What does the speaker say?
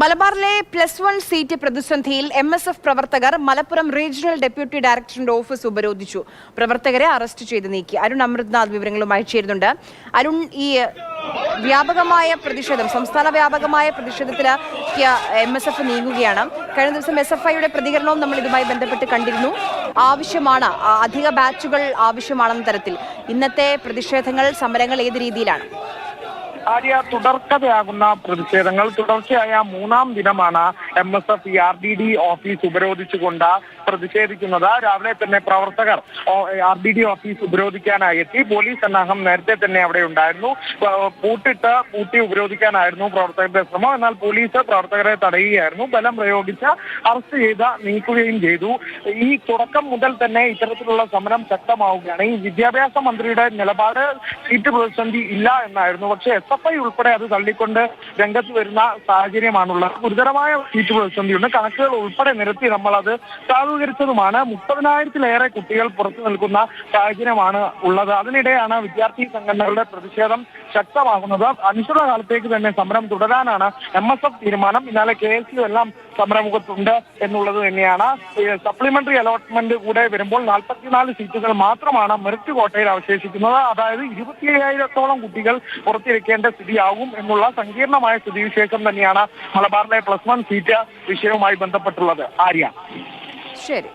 മലബാറിലെ plus one seat പ്രതിസന്ധിയിൽ M S F പ്രവർത്തകർ മലപ്പുറം റീജിയണൽ ഡെപ്യൂട്ടി ഡയറക്ടറിന്റെ ഓഫീസ് ഉപരോധിച്ചു. പ്രവർത്തകരെ അറസ്റ്റ് ചെയ്ത് നീക്കി. അരുൺ അമൃത്നാഥ് വിവരങ്ങളുമായി ചേരുന്നുണ്ട്. അരുൺ ഈ വ്യാപകമായ പ്രതിഷേധം സംസ്ഥാന വ്യാപകമായ പ്രതിഷേധത്തിലേക്ക് എം എസ് എഫ് നീങ്ങുകയാണ്. കഴിഞ്ഞ ദിവസം എസ് എഫ് ഐയുടെ പ്രതികരണവും നമ്മൾ ഇതുമായി ബന്ധപ്പെട്ട് കണ്ടിരുന്നു. ആവശ്യമാണ് അധിക ബാച്ചുകൾ ആവശ്യമാണെന്ന തരത്തിൽ. ഇന്നത്തെ പ്രതിഷേധങ്ങൾ സമരങ്ങൾ ഏത് രീതിയിലാണ്? ആര്യ തുടർക്കഥയാകുന്ന പ്രതിഷേധങ്ങൾ തുടർച്ചയായ മൂന്നാം ദിനമാണ് M S F R D D office ഉപരോധിച്ചുകൊണ്ട് പ്രതിഷേധിക്കുന്നത് രാവിലെ തന്നെ പ്രവർത്തകർ ആർ ഡി ഡി ഓഫീസ് ഉപരോധിക്കാനായി എത്തി. പോലീസ് സന്നാഹം നേരത്തെ തന്നെ അവിടെ ഉണ്ടായിരുന്നു. പൂട്ടിട്ട് പൂട്ടി ഉപരോധിക്കാനായിരുന്നു പ്രവർത്തകരുടെ ശ്രമം. എന്നാൽ പോലീസ് പ്രവർത്തകരെ തടയുകയായിരുന്നു. ബലം പ്രയോഗിച്ച് അറസ്റ്റ് ചെയ്ത് നീക്കുകയും ചെയ്തു. ഈ തുടക്കം മുതൽ തന്നെ ഇത്തരത്തിലുള്ള സമരം ശക്തമാവുകയാണ്. ഈ വിദ്യാഭ്യാസ മന്ത്രിയുടെ നിലപാട് സീറ്റ് പ്രതിസന്ധി ഇല്ല എന്നായിരുന്നു. പക്ഷേ എസ് എഫ് ഐ ഉൾപ്പെടെ അത് തള്ളിക്കൊണ്ട് രംഗത്ത് വരുന്ന സാഹചര്യമാണുള്ളത്. ഗുരുതരമായ സീറ്റ് പ്രതിസന്ധിയുണ്ട് കണക്കുകൾ ഉൾപ്പെടെ നിരത്തി നമ്മൾ അത് സാധൂകരിച്ചതുമാണ്. മുപ്പതിനായിരത്തിലേറെ കുട്ടികൾ പുറത്തു നിൽക്കുന്ന സാഹചര്യമാണ് ഉള്ളത്. അതിനിടെയാണ് വിദ്യാർത്ഥി സംഘടനകളുടെ പ്രതിഷേധം ശക്തമാകുന്നത്. അനിശ്ചിതകാലത്തേക്ക് തന്നെ സമരം തുടരാനാണ് എം എസ് എഫ് തീരുമാനം. ഇന്നലെ കെ എസ് യു എല്ലാം സമരമുഖത്തുണ്ട് എന്നുള്ളത് തന്നെയാണ്. സപ്ലിമെന്ററി അലോട്ട്മെന്റ് കൂടെ വരുമ്പോൾ നാൽപ്പത്തിനാല് സീറ്റുകൾ മാത്രമാണ് മെറിറ്റ് കോട്ടയിൽ അവശേഷിക്കുന്നത്. അതായത് ഇരുപത്തി അയ്യായിരത്തോളം കുട്ടികൾ പുറത്തിരിക്കേണ്ട സ്ഥിതിയാകും എന്നുള്ള സങ്കീർണമായ സ്ഥിതിവിശേഷം തന്നെയാണ് മലബാറിലെ പ്ലസ് വൺ സീറ്റ് വിഷയവുമായി ബന്ധപ്പെട്ടുള്ളത് ആര്യ. ശരി.